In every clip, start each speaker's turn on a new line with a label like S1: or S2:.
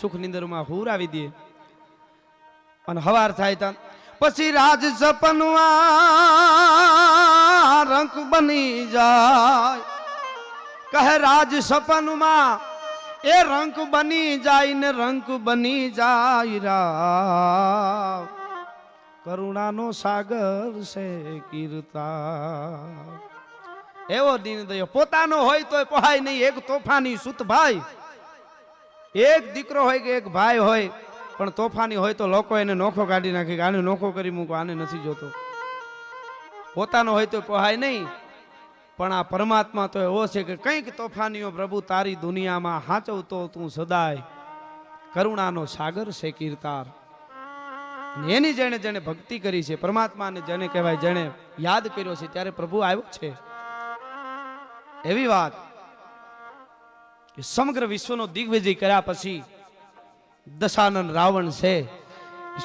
S1: સુખ નિંદરમાં હુરાવી દે. અને હવાર થાય તા. પછી રાજ સપનમાં રંગ બની જાય. કહે રાજ સપનમાં એ રંગ બની જાય ને રંગ બની જાય રા કરુણાનો સાગર છે કીર્તા. એવો દીન પોતાનો હોય તોય પહાય નહીં. એક તોફાની સુત ભાઈ એક દીકરો હોય કે એક ભાઈ હોય, પણ તોફાની હોય તો લોકો એને નોખો કાઢી નાખે કે આને નોખો કરી મૂકો, આને નથી જોતો. પોતાનો હોય તો પહાય નહીં, પણ આ પરમાત્મા તો એવો છે કે કંઈક તોફાનીઓ, પ્રભુ, તારી દુનિયામાં હાચવતો તું સદાય. કરુણાનો સાગર છે કીર્તાર. એની જેણે જેણે ભક્તિ કરી છે, પરમાત્માને જેને કહેવાય જેણે યાદ કર્યો છે, ત્યારે પ્રભુ આવ્યો છે. એવી વાત સમગ્ર વિશ્વનો દિગ્વિજય કર્યા પછી દશાનંદ રાવણ છે.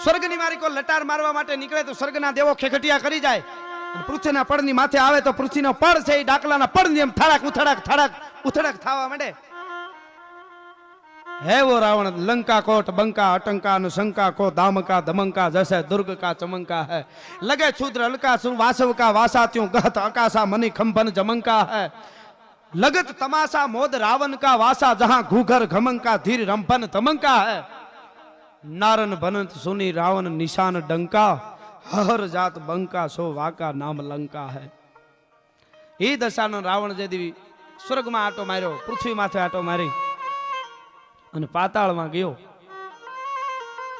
S1: સ્વર્ગની મારી કોઈ લટાર મારવા માટે નીકળે તો સ્વર્ગના દેવો ખેખટિયા કરી જાય. પૃથ્વીના પડની માથે આવે તો પૃથ્વીનો પડ છે એ ડાકલાના પડની એમ થડાક, ઉથડક થડાક, ઉથડક થવા માંડે. હેવો રાવણ, લંકા કોટ, બંકા, અટંકા નું શંકા કો દામકા દમંકા જશે દુર્ગ કા ચમંકા હે. લગે છુદ્ર અલકા સુ વાસવ કા વાસા ત્યું ગહત અકાશા મની, ખંભન, જમંકા હે. લગત તમાશા મોદ રાવણ કા વાસા જહાં ઘૂઘર ઘમંકા ધીર રંભન તમંકા હે? નારન ભનંત સુની રાવણ નિશાન ડંકા હર જાત બંકા સો વાકા નામ લંકા હે. એ દશાનો રાવણ જે દેવી સ્વર્ગમાં આટો માર્યો, પૃથ્વી માથે આટો મારી અને પાતાળમાં ગયો.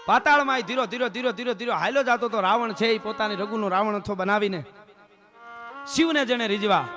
S1: પાતાળમાં ધીરો ધીરો ધીરો ધીરો ધીરો હાલ્યો જતો તો રાવણ છે એ પોતાની રઘુનો રાવણ અથો બનાવીને શિવને જેને રીઝવા.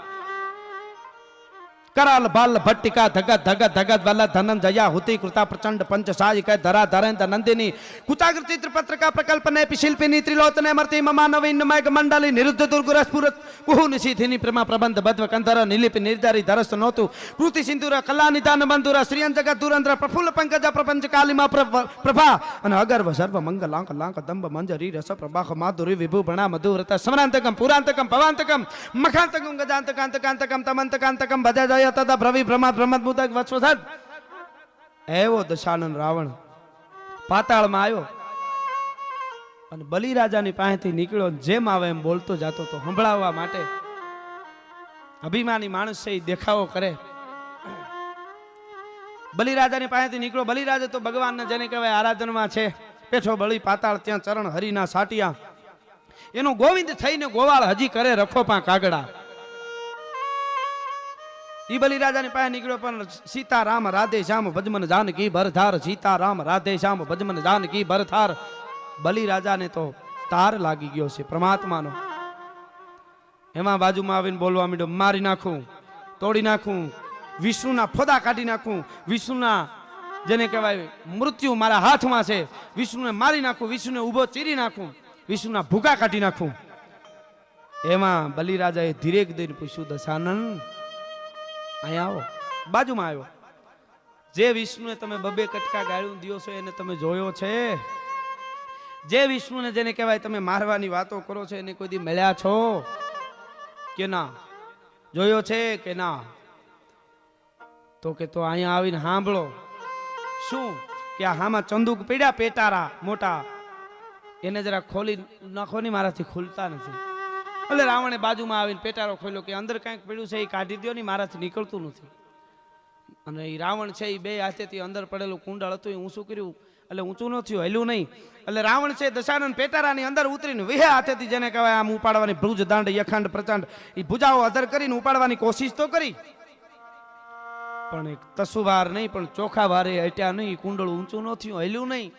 S1: કરાલ, બાલ, ભટ્ટિકા, ધગત ધગત ધગત, વલ્લ ધનન જયા હુતિ, કૃતા, પ્રચંડ પંચ સાજ કય ધરા, ધરેન્દ્ર, નંદિની, કુચાગ્ર ચિત્ર પત્રિકા પ્રકલ્પને શિલ્પિની ત્રિલોચને મર્તિ મમા, નવીન મંડળી નિરુદ્ધ દુર્ગુર સ્ફુરત કુહુ નિશીથિની પ્રેમા, પ્રબંધ બધવ કંધર, નિલિપి, નિર્ધારી, ધરસ, નોતુ, કૃતિ સિંદુર કલા, નિદાન, બંધુર શ્રીયન જગત દુરંદ્ર પ્રફુલ્લ, પંકજ પ્રપંચ કાલિમા પ્ર- પ્રભા, અને અગર્વ, સર્વ મંગલ લાંક લાંક દંબ મંજરી રસ પ્રભાખ માધુરી, વિભુ, ભણા મધુવ્રત સમરાંતકમ, પુરાંતકમ, ભવાંતકમ, મખાંતકમ, ગજાંતકાંતકાંતકમ, તમંતકાંતકમ, ભજા, જય તદ ભ્રવિ ભ્રમા ભ્રમદ મુદક, વત્સવસદ. એવો દશાનન રાવણ પાતાળમાં આવ્યો અને બલિરાજાની પાસેથી નીકળ્યો જેમ આવે એમ બોલતો જાતો તો સંભળાવવા માટે અભિમાની માણસ છે એ દેખાવો કરે. બલિરાજાની પાસેથી નીકળ્યો. બલિરાજા તો ભગવાનને જેને કહેવાય આરાધનમાં છે. પેઠો બળી પાતાળ, ત્યાં ચરણ, હરિના સાટિયા. એનો ગોવિંદ થઈને ગોવાળ હજી કરે રખો પા કાગડા. ઈ બલિરાજાની પાસે નીકળ્યો પણ સીતારામ રાધે શ્યામ ભજમન જાનકી ભરધાર સીતારામ રાધે શ્યામ ભજમન જાનકી ભરધાર બલિરાજાને તો તાર લાગી ગયો છે પરમાત્માનો. એમાં બાજુમાં આવીને બોલવા માંડ્યો, મારી નાખું, તોડી નાખું, વિષ્ણુના ફોદા કાઢી નાખું, વિષ્ણુના જેને કહેવાય મૃત્યુ મારા હાથમાં છે, વિષ્ણુને મારી નાખું, વિષ્ણુને ઊભો ચીરી નાખું, વિષ્ણુના ભૂકા કાઢી નાખું. એમાં બલિરાજાએ ધીરેક દઈને પૂછ્યું, દશાનંદ અહીંયા આવો. બાજુમાં આવ્યો. જે વિષ્ણુને તમે બબે કટકા ગાળ્યું, દિયો છો એને તમે જોયો છે. જે વિષ્ણુને જેને કહેવાય તમે મારવાની વાતો કરો છો, એને કોઈ દી મળ્યા છો? કે ના? જોયો છે કે ના? તો કે તો અહીંયા આવીને સાંભળો. શું? કે આમાં ચંદુક પીડ્યા, પેટારા, મોટા? એને જરા ખોલી નાખો ની, મારાથી ખુલતા નથી. એટલે રાવણે બાજુમાં આવીને પેટારો ખોલ્યો કે અંદર કાંઈક પડ્યું છે એ કાઢી દો ને મારાથી નીકળતું નથી. અને એ રાવણ છે એ બે હાથેથી અંદર પડેલું કુંડળ હતું, એ ઊંચું કર્યું. એટલે ઊંચું ન થયું, હેલું નહીં. એટલે રાવણ છે દશાનંદ પેટારાની અંદર ઉતરીને વિહે હાથેથી જેને કહેવાય આમ ઉપાડવાની ભુજ દાંડ, યખાંડ, પ્રચંડ, એ ભુજાઓ અધર કરીને ઉપાડવાની કોશિશ તો કરી. પણ એક તસુવાર નહીં, પણ ચોખા વારે હટ્યા નહીં, કુંડળ ઊંચું ન થયું હેલ્યું નહીં.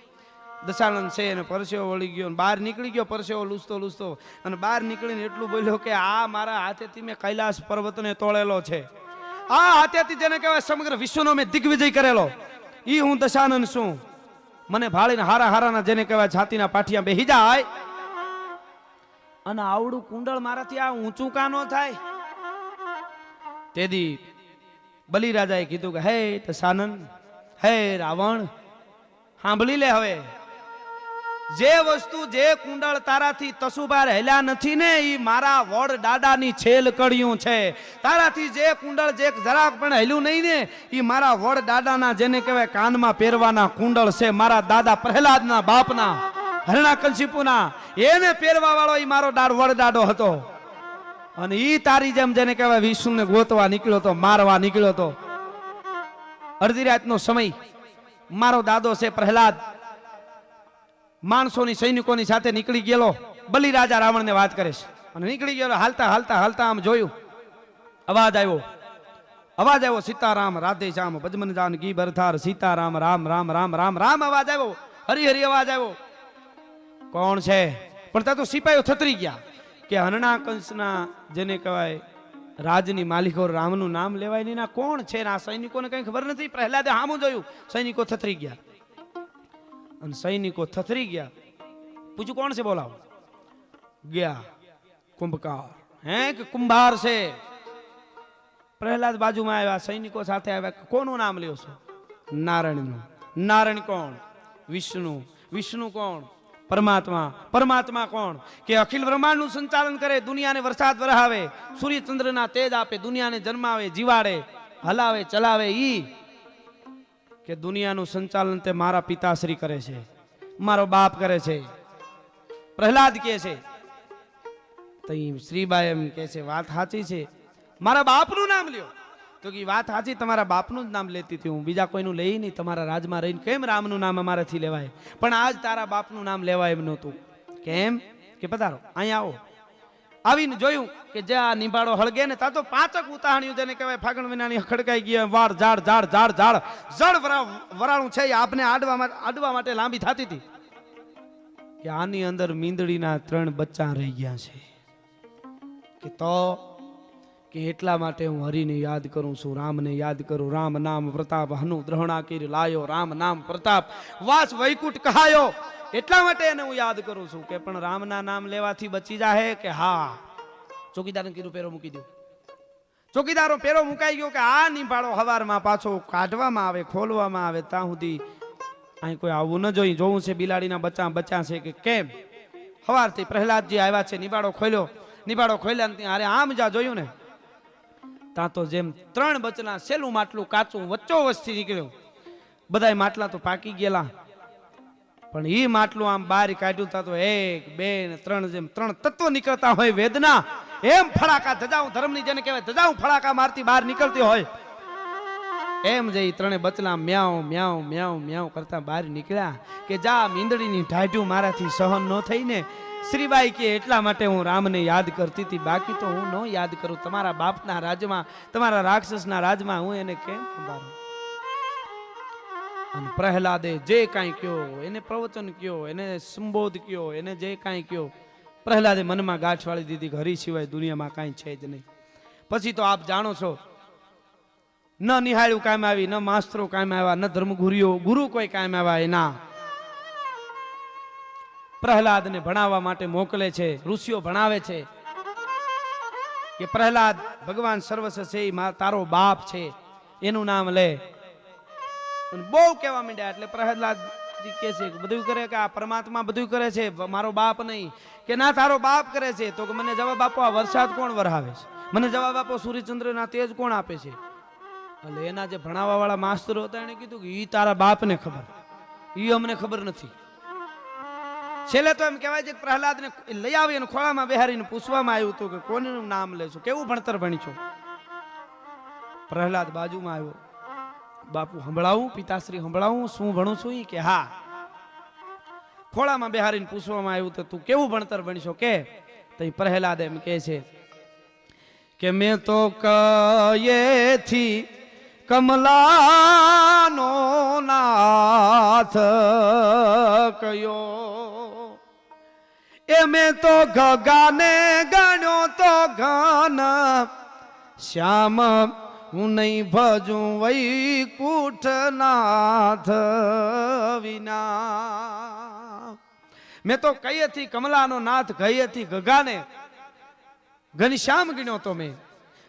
S1: દશાનંદ છે અને પરસેવો વળી ગયો બહાર નીકળી ગયો, પરસેવો લૂસતો લૂસતો. અને બહાર નીકળીને એટલું બોલ્યો કે આ મારા હાથેથી મેં કૈલાસ પર્વતને તોળેલો છે. આ હાથેથી જેને કહેવાય સમગ્ર વિશ્વનો મેં દિગ્વિજય કરેલો. એ હું દશાનંદ છું. મને ભાળીને હારા હારાના જેને કહેવાય છાતીના પાઠિયા બેહી જાય. અને આવડું કુંડળ મારાથી આ ઊંચું કા નો થાય? તેથી બલિરાજાએ કીધું કે, હે દશાનંદ, હે રાવણ, સાંભળી લે હવે. જે વસ્તુ, જે કુંડળ તારાથી તસુબાર હેલ્યા નથી ને એ મારા વડ દાદાની છેલ કળિયું છે. તારાથી જે કુંડળ, જે જરાક પણ હેલ્યું નહીં ને એ મારા વડ દાદાના, જેને કહેવાય કાનમાં પહેરવાના કુંડળ છે, મારા દાદા પ્રહલાદના બાપના હરણાકંશિપુના એને પહેરવા વાળો એ મારો દાડ વડ દાડો હતો. અને એ તારી જેમ જેને કહેવાય વિષ્ણુને ગોતવા નીકળ્યો તો, મારવા નીકળ્યો તો. અડધી રાતનો સમય, મારો દાદો છે પ્રહલાદ માણસોની સૈનિકોની સાથે નીકળી ગયેલો. બલિ રાજા રાવણને વાત કરે છે. અને નીકળી ગયેલો, હાલતા હાલતા હાલતા આમ જોયું. અવાજ આવ્યો. અવાજ આવ્યો, સીતારામ, રાધે શ્યામ ભજમન જાનકી ભરથાર સીતારામ, રામ રામ રામ રામ રામ. અવાજ આવ્યો. હરી હરી અવાજ આવ્યો. કોણ છે? પણ ત્યાં તો સિપાહીઓ થતરી ગયા કે હરણા કંસના જેને કહેવાય રાજની માલિકો રામનું નામ લેવાય નહીં ના કોણ છે? આ સૈનિકોને કંઈ ખબર નથી? પ્રહલાદે હામું જોયું. સૈનિકો થતરી ગયા. અને સૈનિકો થથરી ગયા. પૂછ્યું, કોણ છે? બોલાવો. ગયા. કુંભકાર. હે, કે કુંભાર છે? પ્રહલાદ બાજુમાં આવ્યા. સૈનિકો સાથે આવ્યા. કોનું નામ લ્યો છો? નારાયણનું. નારાયણ કોણ? વિષ્ણુ. વિષ્ણુ કોણ? પરમાત્મા. પરમાત્મા કોણ? કે અખિલ બ્રહ્માંડનું સંચાલન કરે, દુનિયાને વરસાદ વરહાવે સૂર્ય ચંદ્રના તેજ આપે, દુનિયાને જન્માવે, જીવાડે, હલાવે, ચલાવે ઈ કે દુનિયાનું સંચાલન તે મારા પિતાશ્રી કરે છે, મારો બાપ કરે છે. પ્રહલાદ કે છે, તો શ્રીબાઈ એમ કે છે, વાત સાચી છે. મારા બાપનું નામ લ્યો. તો કે વાત સાચી, તમારા બાપનું જ નામ લેતી હતી હું. બીજા કોઈનું લઈ નહીં, તમારા રાજમાં રહીને કેમ રામનું નામ અમારાથી લેવાય? પણ આજ તારા બાપનું નામ લેવાય એમ નહોતું. કેમ? કે પધારો, અહીંયા આવો. આવીને જોયું કે જ્યાં નિભાડો હળગે ને તા તો પાંચક ઉતાહણ્યું જેને કહેવાય ફાગણ વિનાની ખડકાઈ ગયા વાળ ઝાડ ઝાડ ઝાડ ઝાડ. જળ વરા- વરાળું છે આપને આડવા આડવા માટે લાંબી થતી હતી કે આની અંદર મીંદડીના ત્રણ બચ્ચા રહી ગયા છે. કે તો કે એટલા માટે હું હરિને યાદ કરું છું, રામને યાદ કરું. રામ નામ પ્રતાપ, હનુ દ્રહણાકીર લાયો, રામ નામ પ્રતાપ. વાસ વૈકુટ કહાયો. એટલા માટે એને હું યાદ કરું છું કે પણ રામના નામ લેવાથી બચી જાહે કે હા? ચોકીદારને કીધું, પેરો મૂકી દો. ચોકીદારો પેરો મુકાઈ ગયો કે આ નિભાડો હવારમાં પાછો કાઢવામાં આવે, ખોલવામાં આવે, ત્યાં સુધી અહીં કોઈ આવવું ન જોઈ. જોવું છે બિલાડીના બચ્ચા બચ્ચા છે કે કેમ? હવારથી પ્રહલાદજી આવ્યા છે નિભાડો ખોલ્યો. નિભાડો ખોલ્યા ત્યાં અરે આમ જા જોયું ને ત્યાં તો જેમ ત્રણ બચના સેલું માટલું કાચું વચ્ચો વચ્ચથી નીકળ્યું. બધાય માટલા તો પાકી ગયેલા. પણ એ માટલું આમ બહાર કાઢ્યું તા તો એક, બે ને ત્રણ જેમ ત્રણ તત્વ નીકળતા હોય વેદના. એમ ફળાકા ધજાઉં ધર્મની જેને કહેવાય ધજાઉં ફળાકા મારતી બહાર નીકળતી હોય. એમ જઈ ત્રણે બચલા મ્યાઉ મ્યાઉ મ્યાઉ મ્યાઉ કરતા બહાર નીકળ્યા કે જા મીંદડીની ઢાઢું મારાથી સહન ન થઈને શ્રીબાઈ કે એટલા માટે હું રામને યાદ કરતી હતી. બાકી તો હું ન યાદ કરું. તમારા બાપના રાજમાં, તમારા રાક્ષસના રાજમાં હું એને કેમ સંભાળું? અને પ્રહલાદે જે કાંઈ કયો, એને પ્રવચન કયો, એને સંબોધ કયો, એને જે કાંઈ કયો, પ્રહલાદે મનમાં ગાંઠ દીધી હરી સિવાય દુનિયામાં કાંઈ છે જ નહીં. પછી તો આપ જાણો છો, ન નિહાળ્યું કામ આવી, ન માસ્તરો કામ આવ્યા, ન ધર્મગુરુઓ, ગુરુ કોઈ કામ આવ્યા એના. પ્રહલાદને ભણાવવા માટે મોકલે છે, ઋષિઓ ભણાવે છે કે પ્રહલાદ, ભગવાન સર્વસ્વ છે મા- તારો બાપ છે, એનું નામ લે. બહુ કહેવા માંડ્યા, એટલે પ્રહલાદજી કહે છે બધું કરે કે આ પરમાત્મા બધું કરે છે મારો બાપ નહીં. કે ના, તારો બાપ કરે છે, તો મને જવાબ આપો, આ વરસાદ કોણ વરહાવે છે? મને જવાબ આપો, સૂર્યચંદ્રના તેજ કોણ આપે છે? એટલે એના જે ભણાવવા વાળા માસ્તરો હતા, એને કીધું કે એ તારા બાપને ખબર. એ અમને ખબર નથી. છેલ્લે તો એમ કહેવાય છે કે પ્રહલાદને લઈ આવી અને ખોળામાં બેહારીને પૂછવામાં આવ્યું હતું કે કોનું નામ લેશો? કેવું ભણતર ભણીશો? પ્રહલાદ બાજુમાં આવ્યો. બાપુ, સંભળાવું? પિતાશ્રી, સંભળાવું? શું ભણું છું કે, હા. ખોળામાં બેહારીને પૂછવામાં આવ્યું તો, તું કેવું ભણતર ભણીશો? કે? તો પ્રહલાદ એમ કહે છે કે, મેં તો કયેથી કમલાનો નાથ કયો એ મેં તો ગગાને ગણ્યો તો ઘન. શ્યામ, હું નહીં ભજું વૈકુંઠનાથ વિના. મેં તો કઈએથી કમલાનો નાથ, ગયેથી ગગાને ઘનશ્યામ ગણ્યો તો મેં.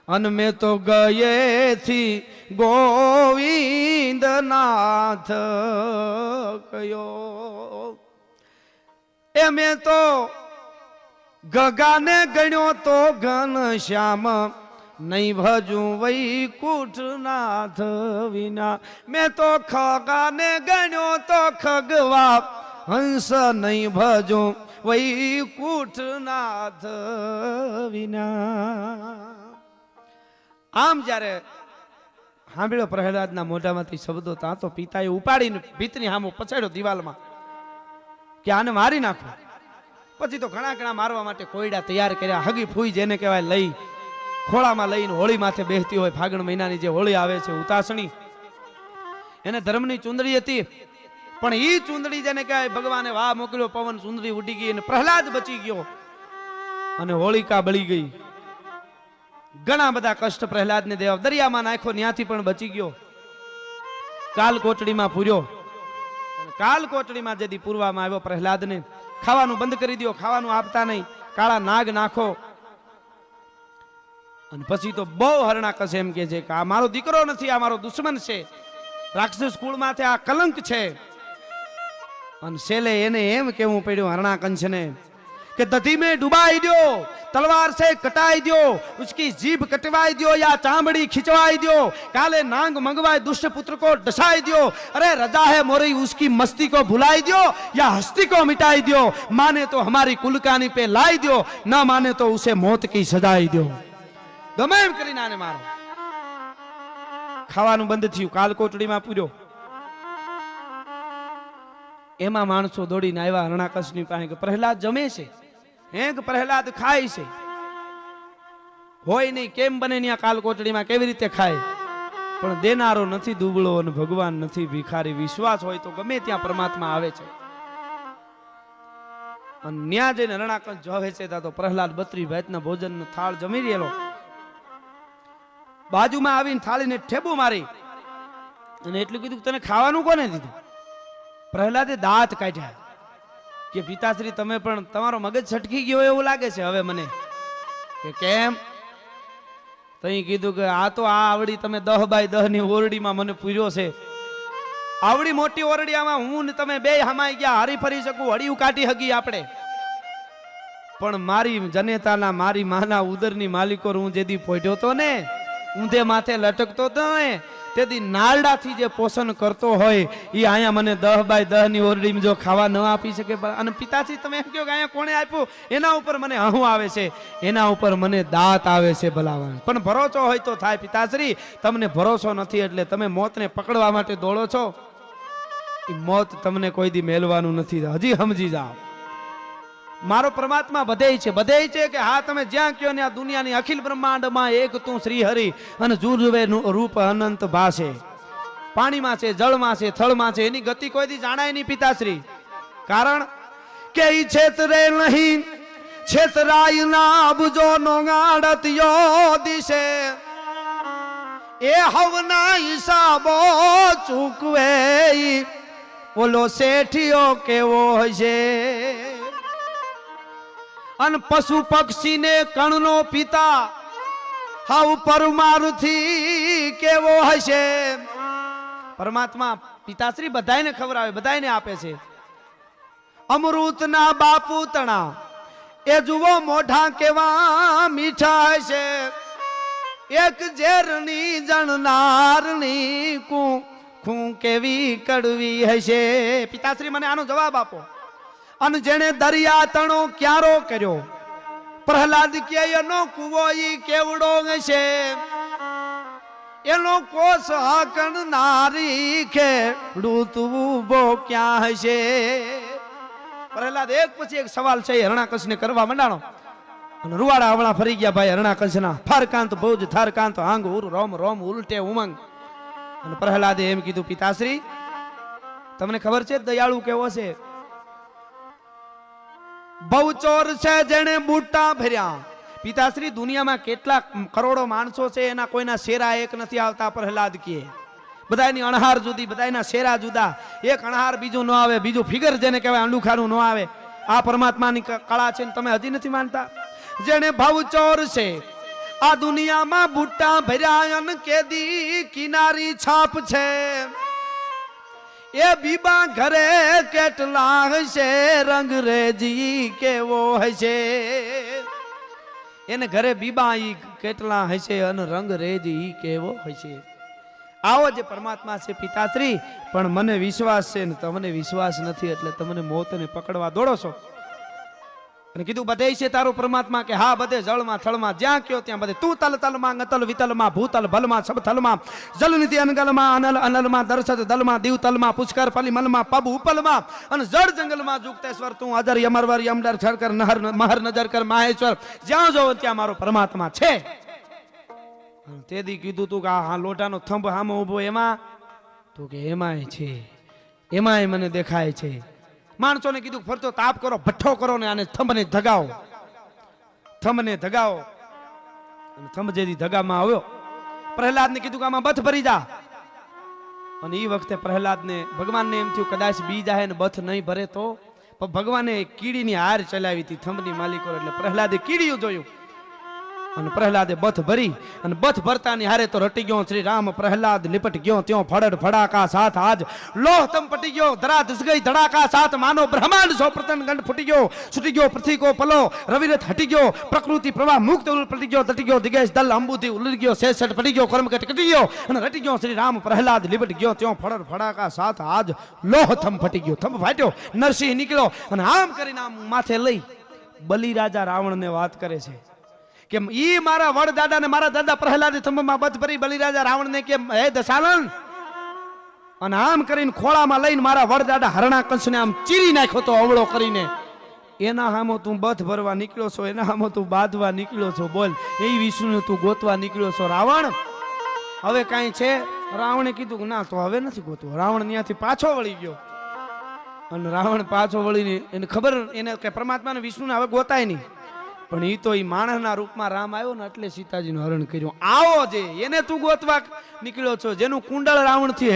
S1: અને મેં તો ગયેથી ગોવિંદ નાથ કયો. એ મેં તો ગગાને ગણ્યો તો ઘન શ્યામ. નહીં ભજું વૈકુંઠનાથ વિના. મેં તો ખગાને ગણ્યો તો ખગવા. હંસ નહીં ભજું વૈકુંઠનાથ વિના. આમ જ્યારે સાંભળ્યો પ્રહલાદના મોઢામાંથી શબ્દો ત્યાં તો પિતાએ ઉપાડીને ભીતની સામો પછાડ્યો દિવાલમાં. કે આને મારી નાખો? પછી તો ઘણા ઘણા મારવા માટે કોયડા તૈયાર કર્યા. હગી ફૂઈ જેને કહેવાય લઈ. ખોળામાં લઈને હોળી માથે બેસતી હોય. ફાગણ મહિનાની જે હોળી આવે છે, ઉતાસણી. એને ધર્મની ચુંદડી હતી. પણ એ ચુંદડી જેને કહેવાય, ભગવાને વાહ મોકલ્યો, પવન ચુંદડી ઉડી ગઈ અને પ્રહલાદ બચી ગયો. અને હોળિકા બળી ગઈ. ઘણા બધા કષ્ટ પ્રહલાદને દેવા. દરિયામાં નાખ્યો ત્યાંથી પણ બચી ગયો. કાલ કોટડીમાં પૂર્યો. કાલ કોટડીમાં જેથી પૂરવામાં આવ્યો પ્રહલાદને, ખાવાનું બંધ કરી દો ખાવાનું આપતા નહીં. કાળા નાગ નાખો. અને પછી તો બહુ હરણા કસે એમ કે છે કે આ મારો દીકરો નથી, આ મારો દુશ્મન છે. રાક્ષસ કુળ કુળમાંથી આ કલંક છે. અને છેલ્લે એને એમ કેવું પડ્યું હરણા કંછને કે દધી મેં ડૂબાઈ ગયો तलवार से कटाई दो उसकी जीभ कटवाई दो या चामड़ी खिंचवाई दो काले नांग मंगवाए दुष्ट पुत्र को डसाई दो अरे रजा है मोरी उसकी मस्ती को भुलाई दो या हस्ती को मिटाई दो माने तो हमारी कुलकानी पे लाई दो न माने तो उसे मौत की सजाई दो ગમે એમ કરીને આને મારો ખાવાનું બંધ થયું કાલ કોટડીમાં પૂર્યો એમાં માણસો દોડીને આવ્યા હરણાકશની પાસે કે પ્રહલાદ જમે છે હે પ્રહલાદ ખાય છે. હોય નહીં, કેમ બને ત્યાં કાલકોટડીમાં, કેવી રીતે ખાય? પણ દેનારો નથી દુબળો અને ભગવાન નથી ભિખારી. વિશ્વાસ હોય તો ગમે ત્યાં પરમાત્મા આવે છે. અને ન્યા જઈને હરણાકશ જોવે છે, ત્યાં તો પ્રહલાદ બત્રી ભાતના ભોજનનો થાળ જમી રહેલો. બાજુમાં આવીને થાળીને ઠેબુ મારી. અને એટલું કીધું તને ખાવાનું કોને દીધું? પ્રહલાદે દાંત કાઢ્યા. કે, પિતાશ્રી, તમે પણ તમારો મગજ છટકી ગયો એવું લાગે છે હવે મને? કે, કેમ? તઈ કીધું કે, આ તો આ આવડી તમે દહ બાય દહની ઓરડીમાં મને પૂર્યો છે. આવડી મોટી ઓરડીયામાં હું ને તમે બે હમાઈ ગયા, હારી ફરી શકું, હળિયું કાઢી હગી આપણે. પણ મારી જનેતાના, મારી માના ઉદરની માલિકો હું જેદી પોઢ્યો તો ને ઊંધે માથે લટકતો તો તેથી નારડાથી જે પોષણ કરતો હોય એ અહીંયા મને દહ બાય દહની ઓરડી જો ખાવા ન આપી શકે અને પિતાશ્રી તમે એમ કહો કે અહીંયા કોણે આપ્યું? એના ઉપર મને હહું આવે છે, એના ઉપર મને દાંત આવે છે ભલાવા પણ ભરોસો હોય તો થાય પિતાશ્રી, તમને ભરોસો નથી એટલે તમે મોતને પકડવા માટે દોડો છો. મોત તમને કોઈ દી મેલવાનું નથી, હજી સમજી જાઓ. મારો પરમાત્મા બધે છે બધે છે કે હા, તમે જ્યાં કયો ને આ દુનિયાની અખિલ બ્રહ્માંડમાં એક તું શ્રી હરિ અને જુરવે રૂપ અનંત ભાષે. પાણીમાં છે, જળમાં છે, થળમાં છે, એની ગતિ કોઈ દી જાણાય નહીં પિતાશ્રી? કારણ કે છેતરે નહીં, છેતરાય ના અબજો નો ગાડતિયો દિશે. એ હવના હિસાબો ચૂકવે ઓલો શેઠિયો કેવો હશે? અને પશુ પક્ષીને કણનો પિતા. હાવ પરમારુથી કેવો હશે? પરમાત્મા પિતાશ્રી બધાયને ખવડાવે, બધાયને આપે છે. અમૃતના બાપુ તણા, એ જુઓ મોઢા કેવા મીઠા હશે એક ઝેરની જણનારની કું, ખું કેવી કડવી હશે? પિતાશ્રી મને આનો જવાબ આપો. અને જેણે દરિયા તણો ક્યારો કર્યો? પ્રહલાદ કે, એનો કુવો ઈ કેવડો હશે? એનો કોસ હાકણ નારી કે ઋતુબો ક્યાં હશે? પ્રહલાદ એક પછી એક સવાલ છે હરણાકશ ને કરવા માંડાણો. અને રૂવાડા હમણાં ફરી ગયા ભાઈ હરણાકશ ના ફારકાંત, ભુજ, થારકાંત હાંગ ઉર રોમ રોમ, ઉલટે, ઉમંગ. અને પ્રહલાદે એમ કીધું, પિતાશ્રી, તમને ખબર છે દયાળુ કેવો છે? બહુચોર છે જેણે બુટ્ટા ભર્યા. પિતાશ્રી, દુનિયામાં કેટલા કરોડો માણસો છે, એના કોઈના શેરા એક નથી આવતા પ્રહલાદ કીએ બધાની અણહાર જુદી બધાના શેરા જુદા. એક અણહાર બીજું ન આવે, બીજું ફિગર જેને કહેવાય અંડુખાનું ન આવે. આ પરમાત્માની કળા છે ને તમે હજી નથી માનતા? જેણે ભવચોર છે. આ દુનિયામાં બુટ્ટા ભર્યા કેદી કિનારી છાપ છે. એ બીબા ઘરે કેટલા હશે? રંગરેજી કેવો હશે? એને ઘરે બીબા ઈ કેટલા હશે અને રંગરેજી કેવો હશે? આવો જે પરમાત્મા છે પિતાશ્રી, પણ મને વિશ્વાસ છે ને તમને વિશ્વાસ નથી એટલે તમને મોતને પકડવા દોડો છો. અને કીધું, બધે છે તારો પરમાત્મા કે હા, બધે જળમાં, થળમાં, જ્યાં કયો ત્યાં બધે. તું તલ તલમાં અતલ વિતલમાં ભૂતલ ભલમાં, સબ થલમાં. જલનિધિ અનગલમાં, અનલ, અનલમાં દર્શત દલમાં, દીવ તલમાં, પુષ્કર પલી મલમાં, પબ ઉપલમાં. અને જળ જંગલમાં જુગતેશ્વર તું, અજર, યમરવર, યમડર છરકર નહર, મહર નજર કર માહેશ્વર. જ્યાં જોવો ત્યાં મારો પરમાત્મા છે. તે તેથી કીધું તું કે હા લોટાનો થંભ હામો ઊભો એમાં. તો કે, એમાંય છે. એમાંય મને દેખાય છે. માણસોને કીધું, ફરતો તાપ કરો, ભઠ્ઠો કરો ને આને થંભને ધગાવો. થંભને ધગાવો. થંભ જેથી ધગામાં આવ્યો. પ્રહલાદને કીધું કે આમાં બથ ભરી જા. અને એ વખતે પ્રહલાદને, ભગવાનને એમ થયું, કદાચ બી જાહે ને બથ નહીં ભરે તો? પણ ભગવાને કીડીની હાર ચલાવી હતી, થંભની માલિકો એટલે પ્રહલાદે કીડીયું જોયું. અને પ્રહલાદે બથ ભરી અને બથ ભરતાની હારે તો રટી ગયો શ્રી રામ પ્રહલાદ નિપટ ગયો ત્યો ફડડ ફડાકા સાથ આજ. લોહ તમ પટી ગયો ધરા ધસ ગઈ ધડાકા સાથ. માનો બ્રહ્માંડ સો પ્રતન ગંડ ફૂટી ગયો, છૂટી ગયો પૃથ્વી કો પલો. રવિરથ હટી ગયો, પ્રકૃતિ પ્રવાહ મુક્ત ઉલ પટી ગયો, તટી ગયો દિગેશ દલ અંબુથી ઉલરી ગયો શેષટ પટી ગયો કર્મકટ કટી ગયો અને રટી ગયો શ્રી રામ પ્રહલાદ લિપટ ગયો, ત્યો ફડડ ફડાકા સાથ આજ. લોહ થમ ફટી ગયો થમ ફાટ્યો, નરસિંહ નીકળ્યો અને આમ કરીને આમ માથે લઈ બલિરાજા રાવણને વાત કરે છે. કે ઈ મારા વડદાદા ને મારા દાદા પ્રહલાદ થંભમાં બધ ભરી બલિરાજા રાવણ ને કે હે દશાનન અને આમ કરીને ખોળામાં લઈને મારા વડદાદા હરણા કંસને આમ ચીરી નાખ્યો તો અવળો કરીને, એના હામો તું બધ ભરવા નીકળ્યો છો, એના હામો તું બાંધવા નીકળ્યો છો, બોલ, એ વિષ્ણુ તું ગોતવા નીકળ્યો છો, રાવણ? હવે કાંઈ છે? રાવણે કીધું ના, તો હવે નથી ગોતવું. રાવણ ત્યાંથી પાછો વળી ગયો. અને રાવણ પાછો વળીને એને ખબર, એને કે પરમાત્માને વિષ્ણુને હવે ગોતાય નહીં. પણ એ તો એ માણસના રૂપમાં રામ આવ્યો ને એટલે સીતાજીનું હરણ કર્યું. આવો જે, એને તું ગોતવા નીકળ્યો છો. જેનું કુંડળ રાવણથી